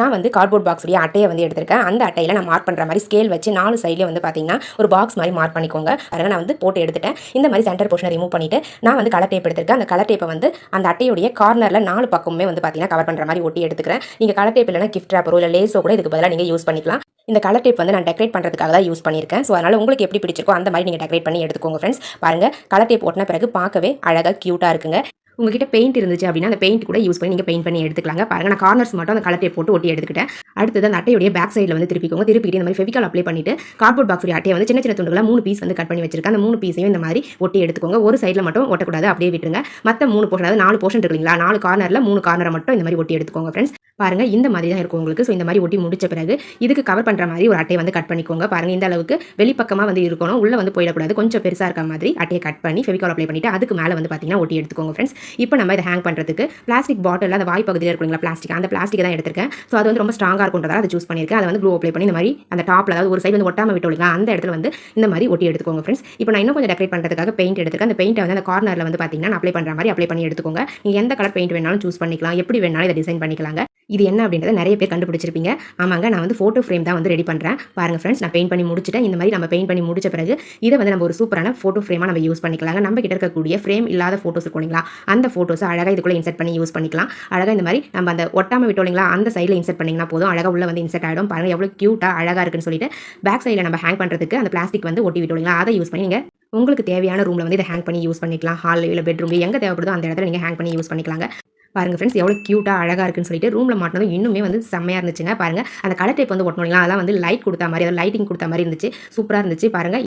நான் வந்து கார்ட்போர்ட் பாக்ஸுடைய அட்டையை வந்து எடுத்திருக்கேன். அந்த அட்டையில் நான் மார்க் பண்ணுற மாதிரி ஸ்கேல் வச்சு நாலு சைட்லேயே வந்து பார்த்தீங்கன்னா ஒரு பாக்ஸ் மாதிரி மார்க் பண்ணிக்கோங்க. அதனால் நான் வந்து போட்டு எடுத்துட்டேன். இந்த மாதிரி சென்டர் போர்ஷனை ரிமூவ் பண்ணிவிட்டு நான் வந்து கலர் டேப் எடுத்திருக்கேன். அந்த கலர் டேப்பை வந்து அந்த அட்டையுடைய கார்னரில் நாலு பக்கமுமே வந்து பார்த்தீங்கன்னா கவர் பண்ணுற மாதிரி ஒட்டி எடுத்துக்கிறேன். நீங்கள் கலர் டேப் இல்லைனா கிஃப்ட் ராப்பரோ இல்லை லேஸோ கூட இதுக்கு பதிலாக நீங்கள் யூஸ் பண்ணிக்கலாம். இந்த கலர் டேப் வந்து நான் டெக்கரேட் பண்ணுறதுக்காக தான் யூஸ் பண்ணியிருக்கேன். ஸோ அதனால் உங்களுக்கு எப்படி பிடிச்சிருக்கோ அந்த மாதிரி நீங்கள் டெக்கரேட் பண்ணி எடுத்துக்கோங்க ஃப்ரெண்ட்ஸ் பாருங்கள் கலர் டேப் ஒட்டின பிறகு பார்க்கவே அழகாக க்யூட்டாக இருக்குங்க. உங்ககிட்ட பெயிண்ட் இருந்துச்சு அப்படின்னா அந்த பெயிண்ட் கூட யூஸ் பண்ணி நீங்கள் பெயிண்ட் பண்ணி எடுத்துக்கலாங்க. பாருங்க நான் கார்னர்ஸ் மட்டும் அந்த கலர் போட்டு ஒட்டி எடுத்துக்கிட்டேன். அடுத்தது அந்த அட்டையுடைய பேக் சைடில் வந்து திருப்பிக்கோங்க. திருப்பிட்டு இந்த மாதிரி ஃபெவிகால் அப்ளை பண்ணிட்டு கார்ட்போர்ட் பாக்ஸுடைய அட்டையை வந்து சின்ன சின்ன துண்டுகளை மூணு பீஸ் வந்து கட் பண்ணி வச்சிருக்கேன். அந்த மூணு பீஸையும் இந்த மாதிரி ஒட்டி எடுத்துக்கோங்க. ஒரு சைடில் மட்டும் ஒட்டக்கூடாது. அப்படியே விட்டுருங்க. மற்ற மூணு போர்ஷன் அதாவது நாலு போர்ஷன் இருக்குங்களா நாலு கார்னரில் மூணு கார்னரை மட்டும் இந்த மாதிரி ஒட்டி எடுத்துக்கோங்க ஃப்ரெண்ட்ஸ் பாருங்க இந்த மாதிரி தான் இருக்கும் உங்களுக்கு. ஸோ இந்த மாதிரி ஒட்டி முடிச்ச பிறகு இதுக்கு கவர் பண்ணுற மாதிரி ஒரு அட்டையை வந்து கட் பண்ணிக்கோங்க. பாருங்க இந்த அளவுக்கு வெளிப்பக்கமாக வந்து இருக்கணும். உள்ளே வந்து போயிடக்கூடாது. கொஞ்சம் பெருசாக இருக்க மாதிரி அட்டையை கட் பண்ணி ஃபெவிகால் அப்ளை பண்ணிட்டு அதுக்கு மேலே வந்து பார்த்தீங்கன்னா ஒட்டி எடுத்துக்கோங்க ஃப்ரெண்ட்ஸ் இப்போ நம்ம இதை ஹேங் பண்ணுறதுக்கு பிளாஸ்டிக் பாட்டில் அந்த வாய் பகுதியில் இருக்குங்களா பிளாஸ்டிக் அந்த பிளாஸ்டிக் தான் எடுத்திருக்கேன். ஸோ அது வந்து ரொம்ப ஸ்ட்ராங்காக இருக்குன்றதால அதை சூஸ் பண்ணியிருக்கேன். அதை வந்து க்ளூ அப்ளை பண்ணி இந்த மாதிரி அந்த டாப்பில் அதாவது ஒரு சைடு வந்து ஒட்டாம விட்டு இல்லைங்களா அந்த இடத்துல வந்து இந்த மாதிரி ஒட்டி எடுத்துக்கோங்க ஃப்ரெண்ட்ஸ் இப்போ நான் இன்னும் கொஞ்சம் டெக்கரேட் பண்ணுறதுக்காக பெயிண்ட் எடுத்துருக்கேன். அந்த பெயிண்ட்டை வந்து அந்த கார்னரில் வந்து பார்த்தீங்கன்னா அப்ளை பண்ணுற மாதிரி அப்ளை பண்ணி எடுத்துக்கோங்க. நீங்கள் எந்த கலர் பெயிண்ட் வேணாலும் சூஸ் பண்ணிக்கலாம். எப்படி வேணாலும் இதை டிசைன் பண்ணிக்கலாங்க. இது என்ன அப்படின்றத நிறைய பேர் கண்டுபிடிச்சிருப்பீங்க. ஆமாங்க நான் வந்து ஃபோட்டோ ஃப்ரேம் தான் வந்து ரெடி பண்ணுறேன் பாருங்கள் ஃப்ரெண்ட்ஸ் நான் பெயிண்ட் பண்ணி முடிச்சிட்டேன். இந்த மாதிரி நம்ம பெயிண்ட் பண்ணி முடிச்ச பிறகு இதை வந்து நம்ம ஒரு சூப்பரான ஃபோட்டோ ஃப்ரேமாக நம்ம யூஸ் பண்ணிக்கலாங்க. நம்ம கிட்ட இருக்கக்கூடிய ஃப்ரேம் இல்லாத ஃபோட்டோஸ் இருக்கும் இல்லைங்களா? அந்த ஃபோட்டோஸை அழகாக இதுக்குள்ளே இன்செர்ட் பண்ணி யூஸ் பண்ணிக்கலாம். அழகாக இந்த மாதிரி நம்ம அந்த ஒட்டாமல் விட்டோம் இல்லைங்களா? அந்த சைடில் இன்செர்ட் பண்ணிங்கன்னா போதும். அழகாக உள்ள வந்து இன்செர்ட் ஆகிடும் பாருங்க எவ்வளோ க்யூட்டாக அழகாக இருக்குன்னு சொல்லிட்டு பேக் சைடில் நம்ம ஹேங் பண்ணுறதுக்கு அந்த பிளாஸ்டிக் வந்து ஒட்டி விட்டோம் இல்லைங்களா? அதை யூஸ் பண்ணி நீங்கள் உங்களுக்கு தேவையான ரூமில் வந்து இதை ஹேங் பண்ணி யூஸ் பண்ணிக்கலாம். ஹாலில் இல்லை பெட்ரூம் எங்கே தேவைப்படுதோ அந்த இடத்துல நீங்கள் ஹேங் பண்ணி யூஸ் பண்ணிக்கலாங்க. பாருங்க ஃப்ரெண்ட்ஸ் எவ்வளோ க்யூட்டாக அழகாக இருக்குன்னு சொல்லிட்டு ரூமில் மாட்டினதும் இன்னுமே வந்து செம்மையாக இருந்துச்சுங்க. பாருங்க அந்த கலர் டைப் வந்து ஒட்டணும் அதெல்லாம் வந்து லைட் கொடுத்த மாதிரி அதாவது லைட்டிங் கொடுத்த மாதிரி இருந்துச்சு. சூப்பராக இருந்துச்சு. பாருங்க